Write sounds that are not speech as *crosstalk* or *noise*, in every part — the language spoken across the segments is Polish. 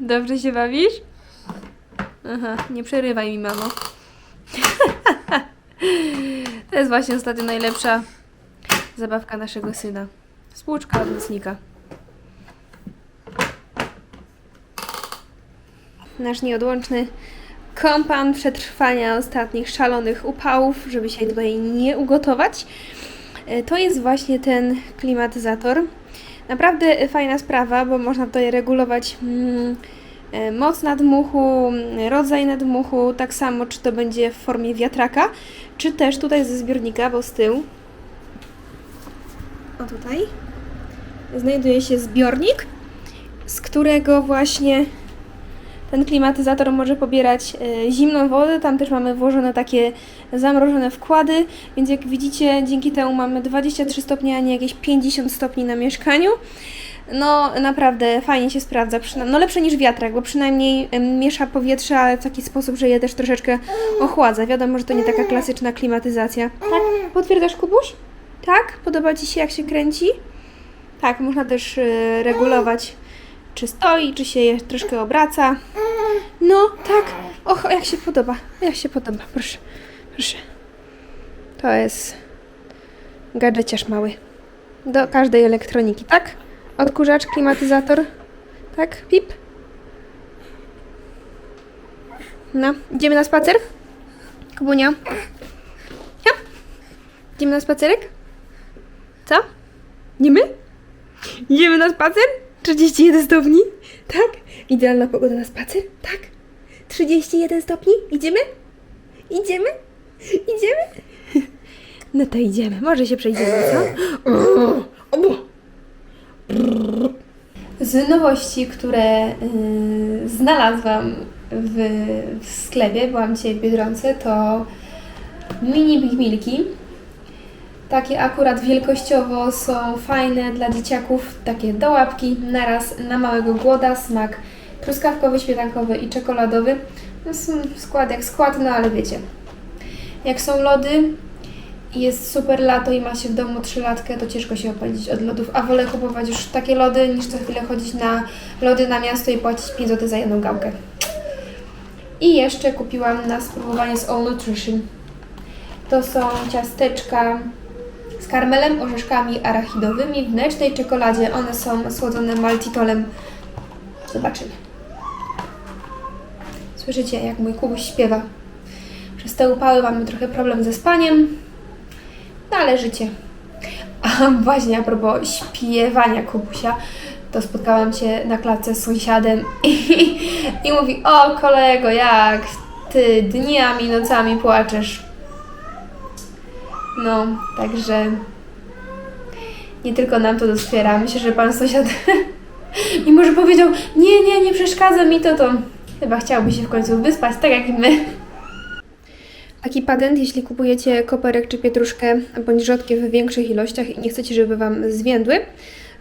Dobrze się bawisz? Aha, nie przerywaj mi, mamo. *laughs* to jest właśnie ostatnio najlepsza zabawka naszego syna. Spłuczka od nocnika. Nasz nieodłączny kompan przetrwania ostatnich szalonych upałów, żeby się tutaj nie ugotować. E, To jest właśnie ten klimatyzator. Naprawdę fajna sprawa, bo można tutaj regulować mm, e, moc nadmuchu, rodzaj nadmuchu, tak samo czy to będzie w formie wiatraka, czy też tutaj ze zbiornika, bo z tyłu, o tutaj, znajduje się zbiornik, z którego właśnie ten klimatyzator może pobierać e, zimną wodę. Tam też mamy włożone takie zamrożone wkłady, więc jak widzicie, dzięki temu mamy 23 stopnie, a nie jakieś 50 stopni na mieszkaniu. No, naprawdę fajnie się sprawdza. No, lepsze niż wiatrak, bo przynajmniej miesza powietrze, ale w taki sposób, że je też troszeczkę ochładza. Wiadomo, że to nie taka klasyczna klimatyzacja. Tak? Potwierdzasz, Kubuś? Tak? Podoba Ci się, jak się kręci? Tak, można też e, regulować, czy stoi, czy się je troszkę obraca. No, tak. Och, jak się podoba. Jak się podoba. Proszę. Proszę. To jest gadżeciarz mały. Do każdej elektroniki, tak? Odkurzacz, klimatyzator. Tak? Pip. No, idziemy na spacer? Kubunia? Ja? Idziemy na spacerek? Co? Idziemy? Idziemy na spacer? 31 stopni? Tak? Idealna pogoda na spacer? Tak? 31 stopni? Idziemy? Idziemy? Idziemy? *laughs* No to idziemy. Może się przejdziemy, co? *laughs* Obu. Z nowości, które yy, znalazłam w, w sklepie, byłam dzisiaj w Biedronce, to mini Big Milki. Takie akurat wielkościowo są fajne dla dzieciaków, takie do łapki, naraz na małego głoda, smak truskawkowy, śmietankowy i czekoladowy. No, skład jak skład, no ale wiecie. Jak są lody jest super lato i ma się w domu trzylatkę, to ciężko się opędzić od lodów, a wolę kupować już takie lody, niż co chwilę chodzić na lody na miasto i płacić 5 zł za jedną gałkę. I jeszcze kupiłam na spróbowanie z All Nutrition. To są ciasteczka z karmelem, orzeszkami arachidowymi w mlecznej czekoladzie. One są słodzone maltitolem. Zobaczymy. Słyszycie, jak mój kubuś śpiewa. Przez te upały mamy trochę problem ze spaniem, no ale życie. A właśnie a propos śpiewania kubusia, to spotkałam się na klatce z sąsiadem i, i mówi, o kolego, jak ty dniami, nocami płaczesz. No, także nie tylko nam to doskwiera. Myślę, że pan sąsiad, *laughs* mimo że powiedział, nie, nie, nie przeszkadza mi to, to chyba chciałby się w końcu wyspać, tak jak my. Taki patent, jeśli kupujecie koperek czy pietruszkę bądź rzodkiew w większych ilościach i nie chcecie, żeby Wam zwiędły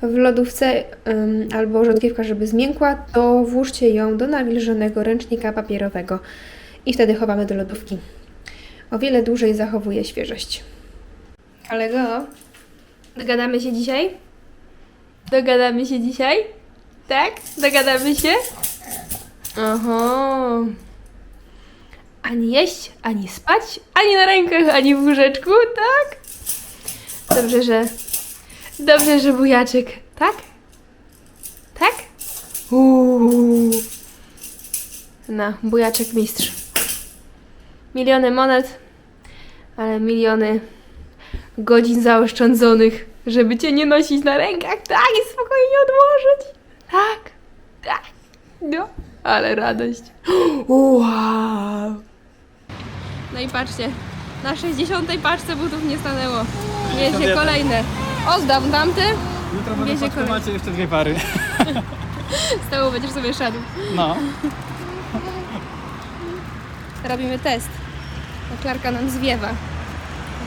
w lodówce ym, albo rzodkiewka, żeby zmiękła, to włóżcie ją do nawilżonego ręcznika papierowego i wtedy chowamy do lodówki. O wiele dłużej zachowuje świeżość. Kolego, dogadamy się dzisiaj? Dogadamy się dzisiaj? Tak? Dogadamy się? Aha. Ani jeść, ani spać, ani na rękach, ani w łóżeczku, tak? Dobrze, że... Dobrze, że bujaczek, tak? Tak? Uuu. No, bujaczek mistrz. Miliony monet, ale miliony godzin zaoszczędzonych, żeby cię nie nosić na rękach, tak, i spokojnie odłożyć. Tak, tak. No, ale radość. *gasps* Wow. No i patrzcie, na 60 paczce butów nie stanęło. Wiezie kolejne. Oddam tamte, Jutro Bierze będę w kolej. paczkomacie jeszcze dwie pary. *laughs* z tyłu będziesz sobie szedł. No. Robimy test. Klarka nam zwiewa.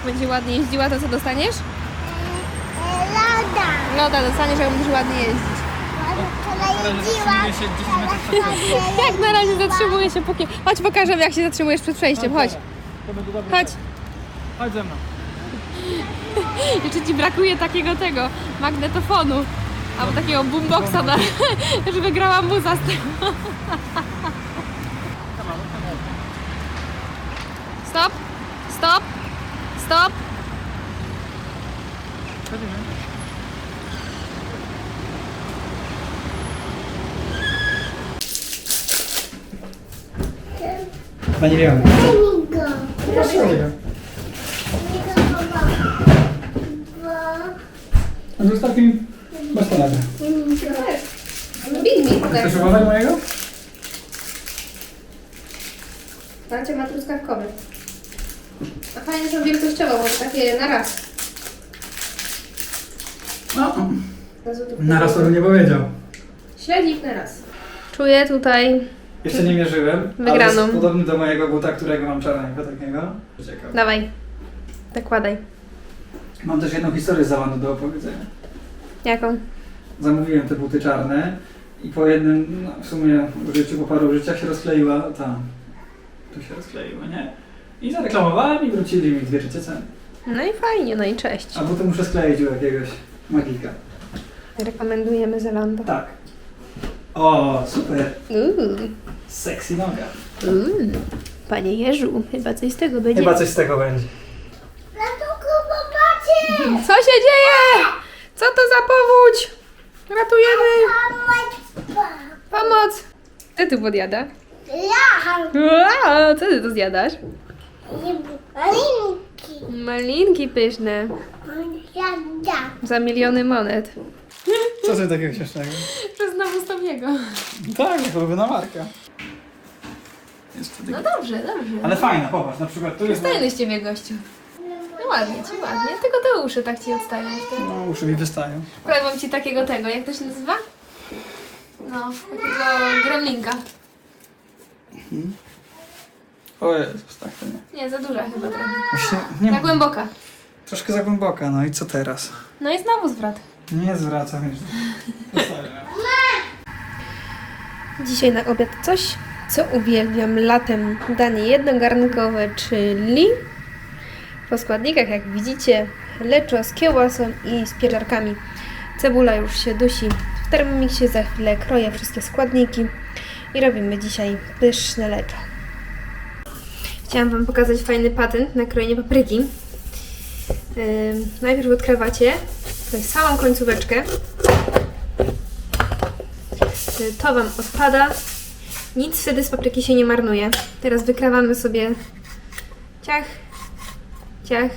Jak będzie ładnie jeździła, to co dostaniesz? Loda. Loda dostaniesz, jak będziesz ładnie jeździć. Na razie zatrzymuje się 10 metrów przed przejściem. *laughs* Jak na razie zatrzymuje się póki... Chodź pokażę, jak się zatrzymujesz przed przejściem, chodź. Chodź. Chodź ze mną. *laughs* Jeszcze ci brakuje takiego tego, magnetofonu. Albo takiego boomboxa, *laughs* żeby grała muza z tego. Waniliowy. Amigo. Proszę. A zostaw mi bastonada. Lubimy mi Chcesz próbować mojego? Macie ma truskawkowy. A fajne są wielkościowo, bo to takie na raz. No. Na raz to bym nie powiedział. Śledzik na raz. Czuję tutaj. Jeszcze nie mierzyłem. Ale Wygraną. jest podobny do mojego buta, którego mam czarnego takiego. Ciekawe. Dawaj. Zakładaj. Mam też jedną historię z do opowiedzenia. Jaką? Zamówiłem te buty czarne i po jednym, no w sumie użyciu, po paru użyciach się rozkleiła ta. Tu się rozkleiła, nie? I zareklamowałem i wrócili mi dwie trzecie ceny. No i fajnie, no i cześć. A buty muszę skleić u jakiegoś magika. Rekomendujemy Zalando. Tak. O, super. Uuu, Sexy noga. uuu. Panie Jerzu, chyba coś z tego będzie. Chyba coś z tego będzie. Ratunku, popatrzcie! Co się dzieje? Co to za powódź? Ratujemy! Pomoc! Kto tu podjada? ja! Wow, co ty tu zjadasz? Malinki. Malinki pyszne. Za miliony monet. Co ty takiego śmiesznego? Przez znowu Stomiego. Tak, jak ulubiona marka. Jest to No dobrze, dobrze. Ale fajna, popatrz, na przykład tu jest... Z ciebie, gościu. No ładnie ci, ładnie. Tylko te uszy tak ci odstają. wtedy. No, uszy mi wystają. Powiem ci takiego tego, jak to się nazywa? No, takiego gremlinka. O Jezus, tak to nie. Nie, za duża chyba trochę. Właśnie, nie Za głęboka. Troszkę za głęboka, no i co teraz? No i znowu zwrot. Nie zwracam już. Dzisiaj na obiad coś, co uwielbiam latem. Danie jednogarnkowe, czyli po składnikach, jak widzicie, leczo z kiełbasą i z pieczarkami. Cebula już się dusi w termomiksie, za chwilę kroję wszystkie składniki i robimy dzisiaj pyszne leczo. Chciałam Wam pokazać fajny patent na krojenie papryki. Yy, najpierw odkrywacie tutaj samą końcóweczkę. Yy, To Wam odpada. Nic wtedy z papryki się nie marnuje. Teraz wykrawamy sobie ciach, ciach,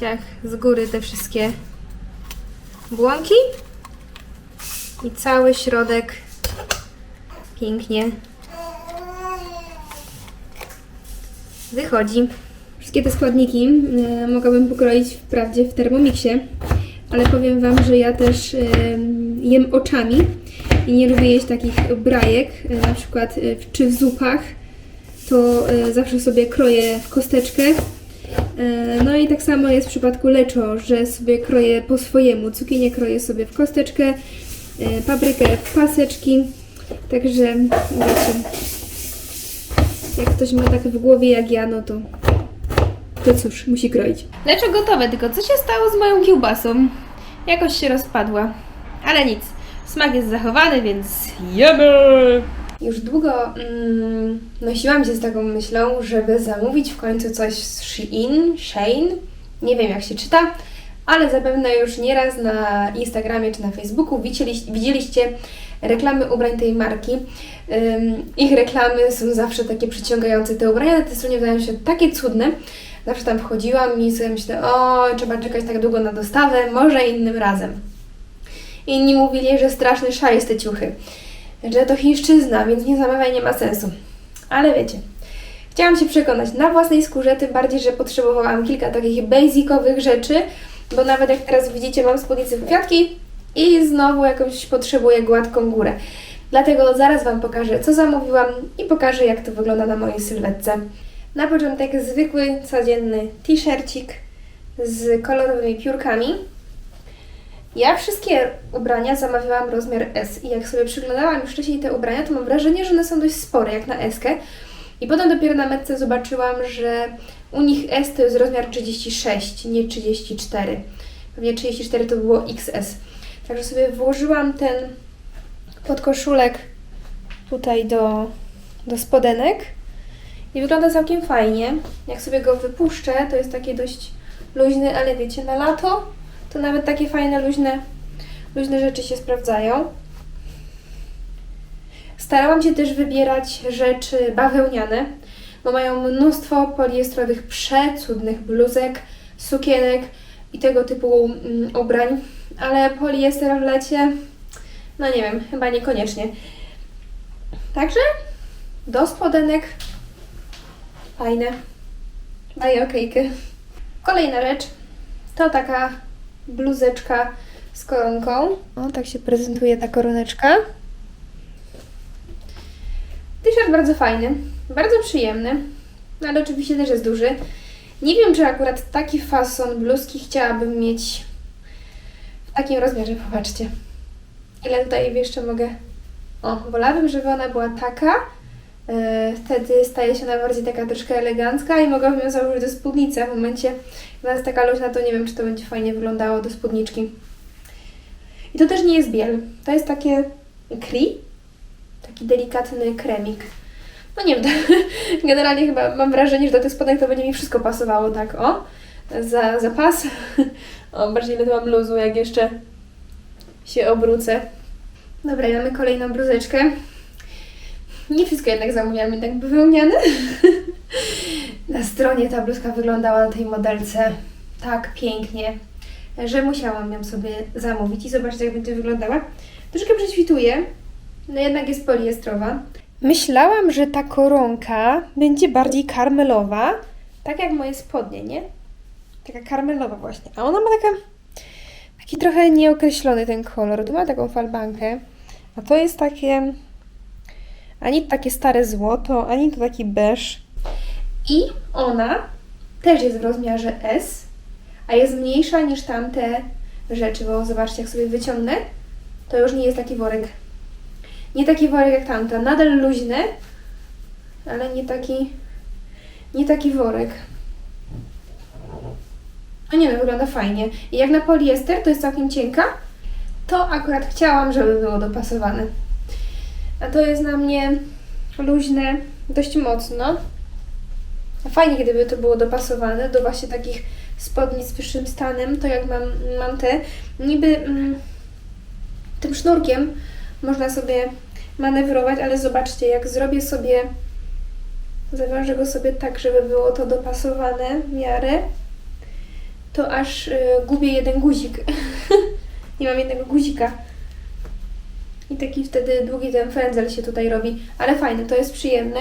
ciach z góry te wszystkie błonki i cały środek pięknie wychodzi. Wszystkie te składniki e, mogłabym pokroić wprawdzie w Thermomixie, ale powiem Wam, że ja też e, jem oczami i nie lubię jeść takich brajek, e, na przykład w- czy w zupach, to e, zawsze sobie kroję w kosteczkę. No i tak samo jest w przypadku leczo, że sobie kroję po swojemu. Cukinię kroję sobie w kosteczkę, paprykę w paseczki. Także wiecie, jak ktoś ma tak w głowie jak ja, no to to cóż, musi kroić. Leczo gotowe, tylko co się stało z moją kiełbasą? Jakoś się rozpadła. Ale nic, smak jest zachowany, więc jemy! Już długo mm, nosiłam się z taką myślą, żeby zamówić w końcu coś z Shein, Shein, nie wiem jak się czyta, ale zapewne już nieraz na Instagramie czy na Facebooku widzieliście, widzieliście reklamy ubrań tej marki. Ich reklamy są zawsze takie przyciągające. Te ubrania na tej stronie wydają się takie cudne. Zawsze tam wchodziłam i sobie myślę, o, trzeba czekać tak długo na dostawę, może innym razem. Inni mówili, że straszny szajs te ciuchy, że to chińszczyzna, więc nie zamawiaj, nie ma sensu. Ale wiecie, chciałam się przekonać na własnej skórze, tym bardziej, że potrzebowałam kilka takich basicowych rzeczy, bo nawet jak teraz widzicie, mam spódnicę w kwiatki i znowu jakąś potrzebuję gładką górę. Dlatego zaraz Wam pokażę, co zamówiłam i pokażę, jak to wygląda na mojej sylwetce. Na początek zwykły, codzienny t-shircik z kolorowymi piórkami. Ja wszystkie ubrania zamawiałam rozmiar S i jak sobie przyglądałam już wcześniej te ubrania, to mam wrażenie, że one są dość spore, jak na S. I potem dopiero na metce zobaczyłam, że u nich S to jest rozmiar 36, nie 34. Pewnie 34 to było XS. Także sobie włożyłam ten podkoszulek tutaj do, do spodenek i wygląda całkiem fajnie. Jak sobie go wypuszczę, to jest takie dość luźny, ale wiecie, na lato to nawet takie fajne, luźne, luźne rzeczy się sprawdzają. Starałam się też wybierać rzeczy bawełniane, bo mają mnóstwo poliestrowych, przecudnych bluzek, sukienek i tego typu mm, ubrań, ale poliester w lecie, no nie wiem, chyba niekoniecznie. Także do spodenek fajne, daję okejkę. Kolejna rzecz to taka bluzeczka z koronką. O, tak się prezentuje ta koroneczka. T-shirt bardzo fajny, bardzo przyjemny, no ale oczywiście też jest duży. Nie wiem, czy akurat taki fason bluzki chciałabym mieć w takim rozmiarze. Popatrzcie, ile tutaj jeszcze mogę. O, wolałabym, żeby ona była taka. Yy, wtedy staje się ona bardziej taka troszkę elegancka i mogłabym ją założyć do spódnicy. W momencie, ona jest taka luźna, to nie wiem, czy to będzie fajnie wyglądało do spódniczki. I to też nie jest biel. To jest takie kri, taki delikatny kremik. No nie wiem, *laughs* generalnie chyba mam wrażenie, że do tych spodek to będzie mi wszystko pasowało, tak o, za, za pas. *laughs* O, bardziej ile mam luzu, jak jeszcze się obrócę. Dobra, mamy kolejną bluzeczkę. Nie wszystko jednak zamówiłam, jednak bawełniane. *laughs* Na stronie ta bluzka wyglądała na tej modelce tak pięknie, że musiałam ją sobie zamówić i zobaczyć, jak będzie wyglądała. Troszkę prześwituje, no jednak jest poliestrowa. Myślałam, że ta koronka będzie bardziej karmelowa, tak jak moje spodnie, nie? Taka karmelowa właśnie. A ona ma taka, taki trochę nieokreślony ten kolor. Tu ma taką falbankę, a to jest takie ani takie stare złoto, ani to taki beż. I ona też jest w rozmiarze S, a jest mniejsza niż tamte rzeczy, bo zobaczcie, jak sobie wyciągnę, to już nie jest taki worek. Nie taki worek jak tamta, nadal luźny, ale nie taki, nie taki worek. No nie wiem, wygląda fajnie. I jak na poliester to jest całkiem cienka, to akurat chciałam, żeby było dopasowane. A to jest na mnie luźne dość mocno. Fajnie, gdyby to było dopasowane do właśnie takich spodni z wyższym stanem, to jak mam, mam te, niby mm, tym sznurkiem można sobie manewrować, ale zobaczcie, jak zrobię sobie, zawiążę go sobie tak, żeby było to dopasowane w miarę, to aż y, gubię jeden guzik. *laughs* Nie mam jednego guzika. I taki wtedy długi ten frędzel się tutaj robi. Ale fajne, to jest przyjemne.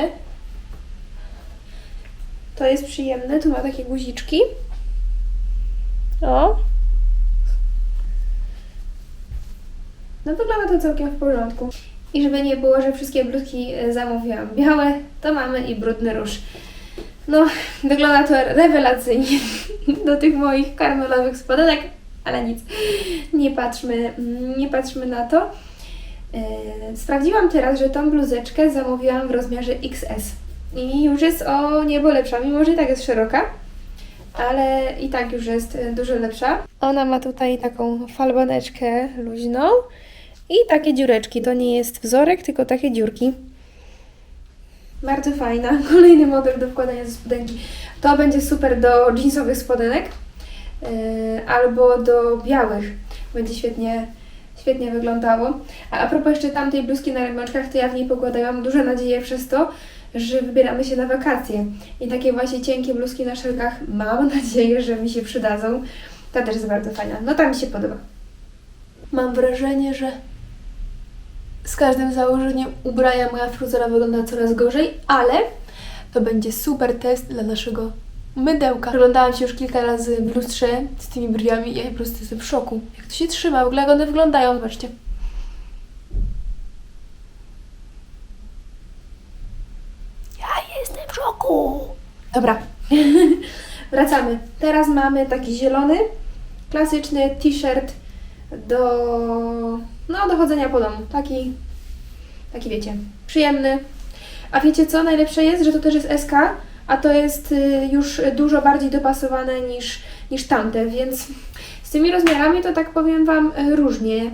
To jest przyjemne, tu ma takie guziczki. O. No wygląda to całkiem w porządku. I żeby nie było, że wszystkie bluzki e, zamówiłam białe, to mamy i brudny róż. No, wygląda to rewelacyjnie *laughs* do tych moich karmelowych spodenek, ale nic, nie patrzmy, nie patrzmy na to. Yy, Sprawdziłam teraz, że tą bluzeczkę zamówiłam w rozmiarze XS i już jest o niebo lepsza, mimo że i tak jest szeroka, ale i tak już jest y, dużo lepsza. Ona ma tutaj taką falbaneczkę luźną i takie dziureczki. To nie jest wzorek, tylko takie dziurki. Bardzo fajna. *laughs* Kolejny model do wkładania ze spodenki. To będzie super do jeansowych spodenek yy, albo do białych. Będzie świetnie, świetnie wyglądało. A, a propos jeszcze tamtej bluzki na ramionczkach, to ja w niej pokładałam duże nadzieje przez to, że wybieramy się na wakacje. I takie właśnie cienkie bluzki na szelkach mam *laughs* nadzieję, że mi się przydadzą. Ta też jest bardzo fajna. No ta mi się podoba. Mam wrażenie, że z każdym założeniem ubrania moja fryzura wygląda coraz gorzej, ale to będzie super test dla naszego mydełka. Oglądałam się już kilka razy w lustrze z tymi brwiami i ja po prostu jestem w szoku. Jak to się trzyma, w ogóle jak one wyglądają, zobaczcie. Ja jestem w szoku! Dobra, *laughs* wracamy. Teraz mamy taki zielony, klasyczny t-shirt do, no, do chodzenia po domu. Taki, taki wiecie, przyjemny. A wiecie co? Najlepsze jest, że to też jest SK, a to jest y, już dużo bardziej dopasowane niż, niż tamte, więc z tymi rozmiarami to tak powiem Wam y, różnie.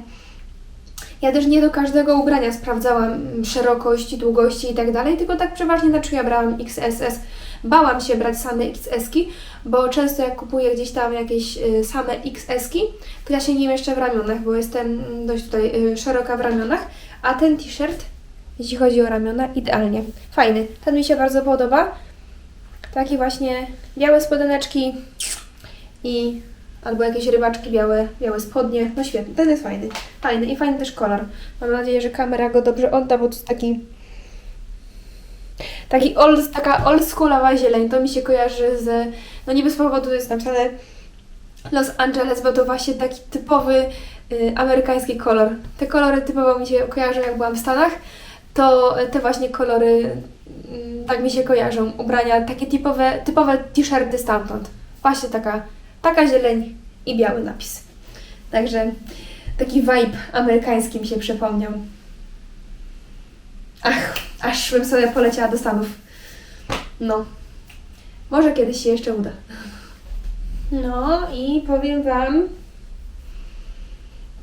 Ja też nie do każdego ubrania sprawdzałam mm, szerokości, długości i tak dalej, tylko tak przeważnie na czuja brałam XSS. Bałam się brać same XS-ki, bo często jak kupuję gdzieś tam jakieś y, same XS-ki, to ja się nie mieszczę w ramionach, bo jestem mm, dość tutaj szeroka w ramionach, a ten t-shirt, jeśli chodzi o ramiona, idealnie. Fajny. Ten mi się bardzo podoba. Taki właśnie białe spodeneczki i albo jakieś rybaczki białe, białe spodnie. No świetny, ten jest fajny. Fajny i fajny też kolor. Mam nadzieję, że kamera go dobrze odda, bo to jest taki taki old, taka oldschoolowa zieleń. To mi się kojarzy z, no nie bez powodu jest napisane Los Angeles, bo to właśnie taki typowy y, amerykański kolor. Te kolory typowo mi się kojarzą, jak byłam w Stanach, to te właśnie kolory mm, tak mi się kojarzą. Ubrania, takie typowe, typowe t-shirty stamtąd. Właśnie taka, taka zieleń i biały napis. Także taki vibe amerykański mi się przypomniał. Ach, aż bym sobie poleciała do Stanów. No. Może kiedyś się jeszcze uda. No i powiem Wam,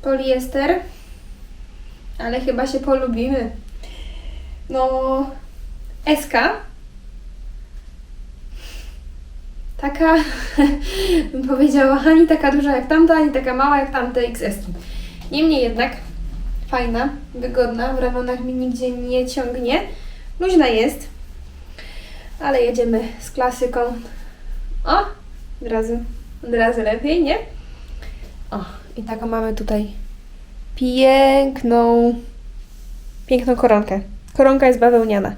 poliester, ale chyba się polubimy. No, SK, taka, *laughs* bym powiedziała, ani taka duża jak tamta, ani taka mała jak tamte XS. Niemniej jednak, fajna, wygodna, w ramionach mi nigdzie nie ciągnie, luźna jest, ale jedziemy z klasyką. O, od razu, od razu lepiej, nie? O, i taką mamy tutaj piękną, piękną koronkę. Koronka jest bawełniana.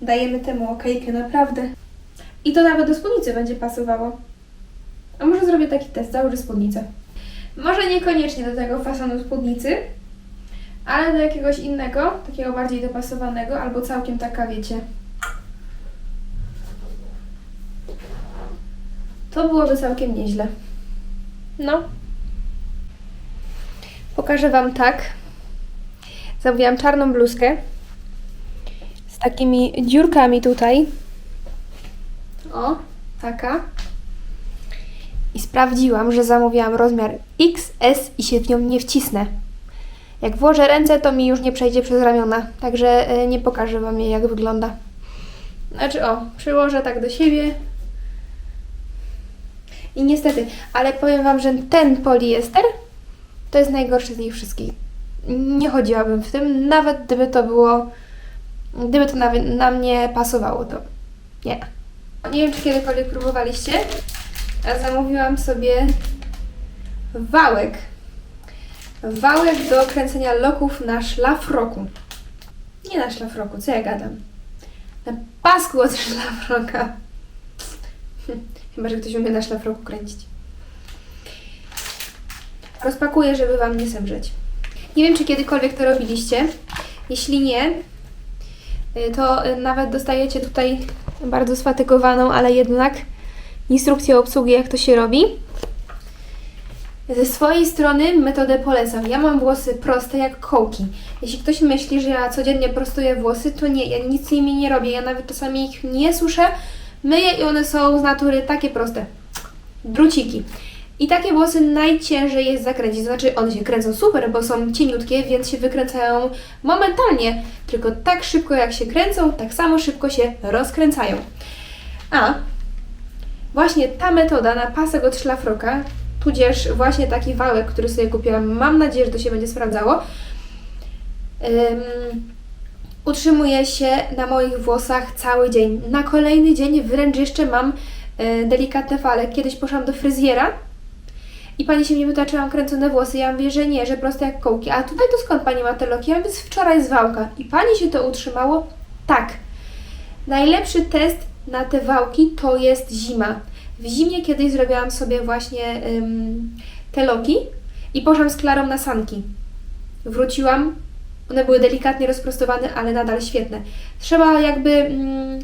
Dajemy temu okejkę, naprawdę. I to nawet do spódnicy będzie pasowało. A może zrobię taki test, założę spódnicę. Może niekoniecznie do tego fasonu spódnicy, ale do jakiegoś innego, takiego bardziej dopasowanego, albo całkiem taka, wiecie, To byłoby całkiem nieźle. No. Pokażę Wam tak. Zamówiłam czarną bluzkę z takimi dziurkami tutaj. O, taka. I sprawdziłam, że zamówiłam rozmiar XS i się w nią nie wcisnę. Jak włożę ręce, to mi już nie przejdzie przez ramiona, także e, nie pokażę Wam jej, jak wygląda. Znaczy, o, przyłożę tak do siebie, i niestety, ale powiem Wam, że ten poliester to jest najgorszy z nich wszystkich. Nie chodziłabym w tym, nawet gdyby to było, gdyby to na, na mnie pasowało, to nie. Nie wiem, czy kiedykolwiek próbowaliście, a zamówiłam sobie wałek. Wałek do kręcenia loków na szlafroku. Nie na szlafroku, co ja gadam? Na pasku od *laughs* szlafroka. Chyba, że ktoś umie na szlafroku kręcić. Rozpakuję, żeby Wam nie semrzeć. Nie wiem, czy kiedykolwiek to robiliście. Jeśli nie, y, to y, nawet dostajecie tutaj bardzo sfatygowaną, ale jednak instrukcję obsługi, jak to się robi. Ze swojej strony metodę polecam. Ja mam włosy proste jak kołki. Jeśli ktoś myśli, że ja codziennie prostuję włosy, to nie, ja nic z nimi nie robię. Ja nawet czasami ich nie suszę, myję i one są z natury takie proste. Druciki. I takie włosy najciężej jest zakręcić. To znaczy, one się kręcą super, bo są cieniutkie, więc się wykręcają momentalnie. Tylko tak szybko jak się kręcą, tak samo szybko się rozkręcają. A właśnie ta metoda na pasek od szlafroka, tudzież właśnie taki wałek, który sobie kupiłam, mam nadzieję, że to się będzie sprawdzało, ym, utrzymuje się na moich włosach cały dzień. Na kolejny dzień wręcz jeszcze mam y, delikatne fale. Kiedyś poszłam do fryzjera i pani się mnie pyta, czy mam kręcone włosy. Ja mówię, że nie, że proste jak kołki. A tutaj to skąd pani ma te loki? Ja mówię, z wczoraj z wałka. I pani się to utrzymało? Tak. Najlepszy test na te wałki to jest zima. W zimie kiedyś zrobiłam sobie właśnie ym, te loki i poszłam z Klarą na sanki. Wróciłam, one były delikatnie rozprostowane, ale nadal świetne. Trzeba jakby mm,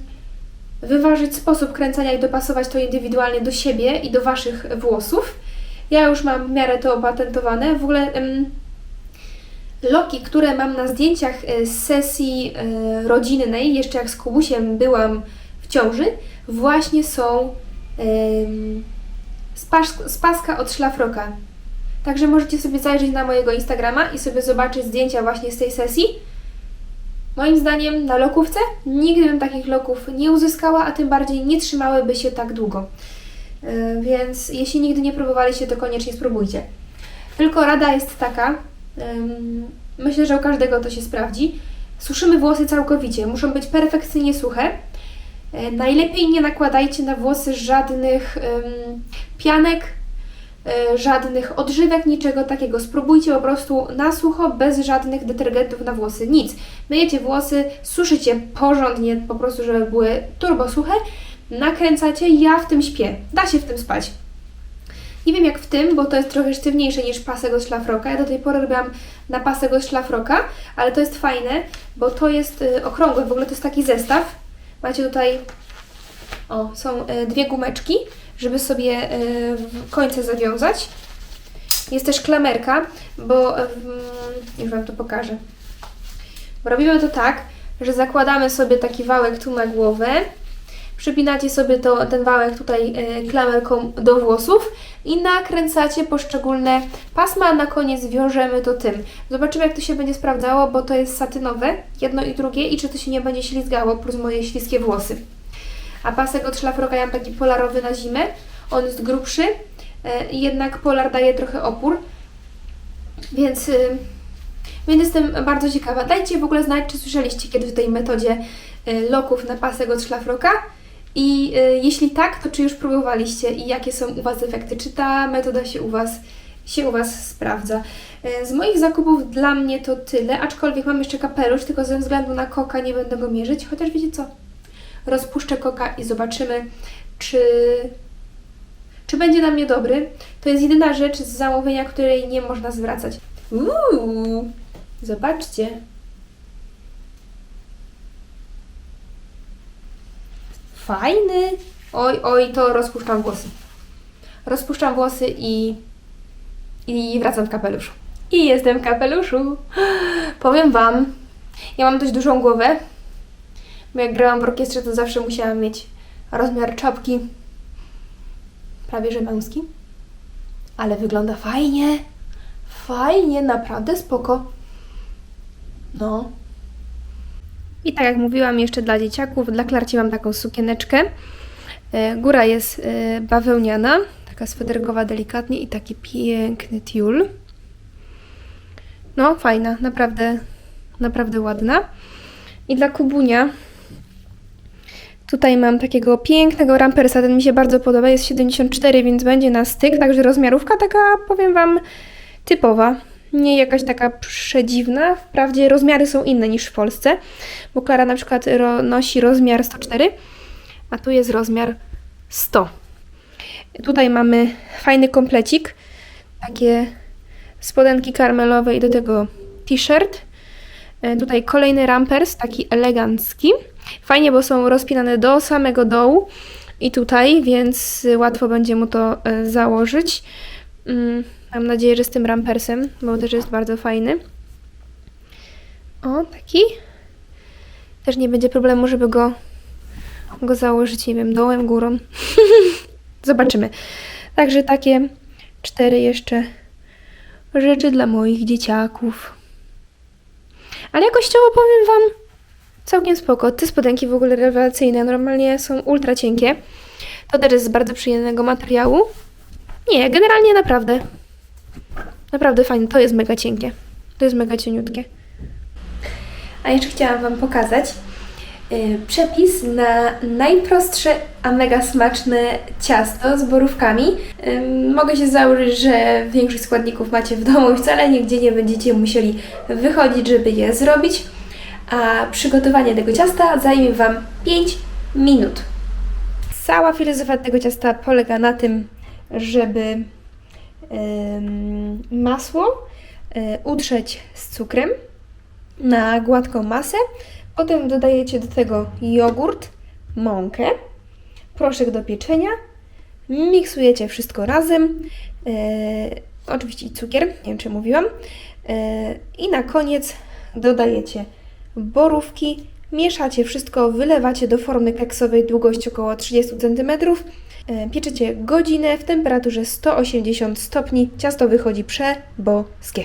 wyważyć sposób kręcenia i dopasować to indywidualnie do siebie i do Waszych włosów. Ja już mam w miarę to opatentowane. W ogóle ym, Loki, które mam na zdjęciach e, z sesji e, rodzinnej, jeszcze jak z Kubusiem byłam w ciąży, właśnie są em, z, pas, z paska od szlafroka. Także możecie sobie zajrzeć na mojego Instagrama i sobie zobaczyć zdjęcia właśnie z tej sesji. Moim zdaniem na lokówce nigdy bym takich loków nie uzyskała, a tym bardziej nie trzymałyby się tak długo. Yy, Więc jeśli nigdy nie próbowaliście, to koniecznie spróbujcie. Tylko rada jest taka, myślę, że u każdego to się sprawdzi. Suszymy włosy całkowicie, muszą być perfekcyjnie suche. Yy, Najlepiej nie nakładajcie na włosy żadnych pianek, yy, żadnych odżywek, niczego takiego. Spróbujcie po prostu na sucho, bez żadnych detergentów na włosy, nic. Myjecie włosy, suszycie porządnie, po prostu, żeby były turbo suche, nakręcacie, ja w tym śpię. Da się w tym spać. Nie wiem jak w tym, bo to jest trochę sztywniejsze niż pasek od szlafroka. Ja do tej pory robiłam na pasek od szlafroka, ale to jest fajne, bo to jest y, okrągłe, w ogóle to jest taki zestaw. Macie tutaj, o, są y, dwie gumeczki, żeby sobie y, końce zawiązać. Jest też klamerka, bo y, już Wam to pokażę. Robimy to tak, że zakładamy sobie taki wałek tu na głowę, przypinacie sobie to, ten wałek tutaj e, klamerką do włosów i nakręcacie poszczególne pasma, a na koniec wiążemy to tym. Zobaczymy jak to się będzie sprawdzało, bo to jest satynowe, jedno i drugie i czy to się nie będzie ślizgało, plus moje śliskie włosy. A pasek od szlafroka ja mam taki polarowy na zimę, on jest grubszy, e, jednak polar daje trochę opór, więc... y, więc jestem bardzo ciekawa. Dajcie w ogóle znać, czy słyszeliście kiedyś o tej metodzie loków na pasek od szlafroka. I y, jeśli tak, to czy już próbowaliście i jakie są u Was efekty? Czy ta metoda się u Was, się u was sprawdza? Y, z moich zakupów dla mnie to tyle, aczkolwiek mam jeszcze kapelusz, tylko ze względu na koka nie będę go mierzyć, chociaż wiecie co? Rozpuszczę koka i zobaczymy, czy, czy będzie na mnie dobry. To jest jedyna rzecz z zamówienia, której nie można zwracać. Uuu, zobaczcie. Fajny. Oj, oj, to rozpuszczam włosy. Rozpuszczam włosy i, i wracam w kapeluszu. I jestem w kapeluszu. *gasps* Powiem Wam, ja mam dość dużą głowę. Bo jak grałam w orkiestrze, to zawsze musiałam mieć rozmiar czapki prawie że męski. Ale wygląda fajnie. Fajnie, naprawdę spoko. No. I tak jak mówiłam, jeszcze dla dzieciaków, dla Klarci mam taką sukieneczkę. E, Góra jest e, bawełniana, taka swederkowa delikatnie i taki piękny tiul. No, fajna, naprawdę, naprawdę ładna. I dla Kubunia tutaj mam takiego pięknego rampersa, ten mi się bardzo podoba, jest 74, więc będzie na styk, także rozmiarówka taka, powiem Wam, typowa. Nie jakaś taka przedziwna. Wprawdzie rozmiary są inne niż w Polsce, bo Klara na przykład ro, nosi rozmiar 104, a tu jest rozmiar 100. Tutaj mamy fajny komplecik, takie spodenki karmelowe i do tego t-shirt. E, Tutaj kolejny rampers, taki elegancki. Fajnie, bo są rozpinane do samego dołu i tutaj, więc łatwo będzie mu to e, założyć. Mam nadzieję, że z tym rampersem, bo też jest bardzo fajny. O, taki. Też nie będzie problemu, żeby go, go założyć, nie wiem, dołem, górą. *laughs* Zobaczymy. Także takie cztery jeszcze rzeczy dla moich dzieciaków. Ale jakościowo powiem Wam całkiem spoko. Te spodenki w ogóle rewelacyjne, normalnie są ultra cienkie. To też jest z bardzo przyjemnego materiału. Nie, generalnie naprawdę. Naprawdę fajne. To jest mega cienkie. To jest mega cieniutkie. A jeszcze chciałam Wam pokazać yy, przepis na najprostsze, a mega smaczne ciasto z borówkami. Ym, mogę się założyć, że większość składników macie w domu i wcale nigdzie nie będziecie musieli wychodzić, żeby je zrobić. A przygotowanie tego ciasta zajmie Wam 5 minut. Cała filozofia tego ciasta polega na tym, żeby masło y, utrzeć z cukrem na gładką masę. Potem dodajecie do tego jogurt, mąkę, proszek do pieczenia. Miksujecie wszystko razem. y, oczywiście i cukier, nie wiem czy mówiłam. E, I na koniec dodajecie borówki, mieszacie wszystko, wylewacie do formy keksowej długości około 30 cm. E, Pieczecie godzinę w temperaturze 180 stopni. Ciasto wychodzi przeboskie.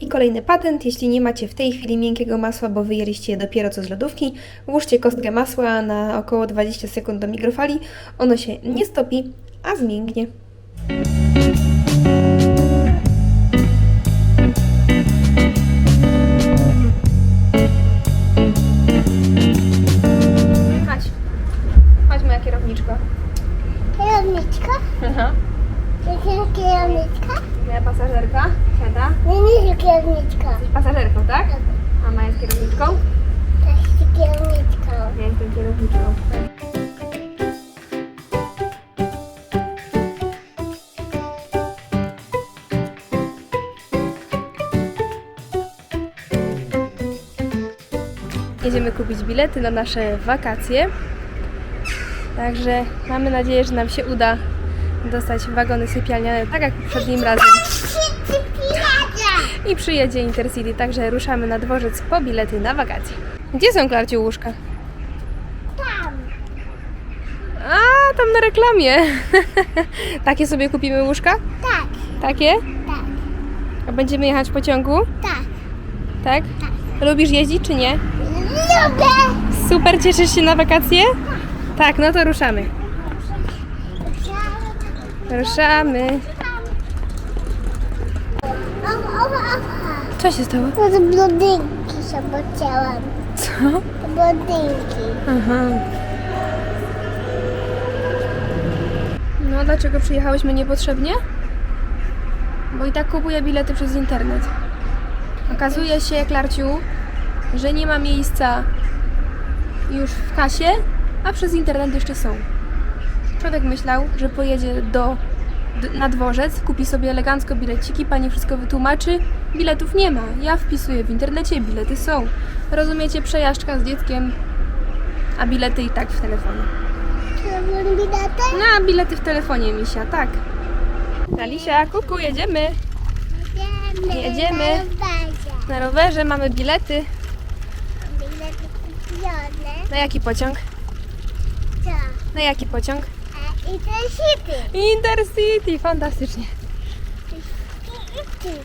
I kolejny patent, jeśli nie macie w tej chwili miękkiego masła, bo wyjęliście je dopiero co z lodówki, włóżcie kostkę masła na około 20 sekund do mikrofali. Ono się nie stopi, a zmięknie. Chodź. Chodź moja kierowniczko. Kierowniczka? Aha. Jestem kierowniczka? Moja pasażerka siada. Nie, nie jest kierowniczka. Jesteś pasażerką, tak? Mama jest kierowniczką? To jest kierowniczka. Ja jestem kierowniczką. Jedziemy kupić bilety na nasze wakacje. Także mamy nadzieję, że nam się uda dostać wagony sypialniane tak jak poprzednim razem. I przyjedzie Intercity, także ruszamy na dworzec po bilety na wakacje. Gdzie są Klarciu łóżka? Tam. A, tam na reklamie. *laughs* Takie sobie kupimy łóżka? Tak, Takie? tak, A będziemy jechać w pociągu? tak. Tak? Lubisz jeździć czy nie? Lubię! Super, cieszysz się na wakacje? Tak, no to ruszamy. Ruszamy. Co się stało? To z blondynki się pocięłam. Co? Blondynki. Aha. No, dlaczego przyjechałyśmy niepotrzebnie? Bo i tak kupuję bilety przez internet. Okazuje się, Klarciu, że nie ma miejsca już w kasie, a przez internet jeszcze są. Człowiek myślał, że pojedzie do, na dworzec, kupi sobie elegancko bileciki, pani wszystko wytłumaczy. Biletów nie ma. Ja wpisuję w internecie, bilety są. Rozumiecie, przejażdżka z dzieckiem, a bilety i tak w telefonie. Bilety? No, a bilety w telefonie, Misia, tak. Alisia, kuku, jedziemy. Jedziemy. Jedziemy. Na rowerze mamy bilety. Bilety kupione. Na jaki pociąg? Na jaki pociąg? A i te sity. Intercity, fantastycznie.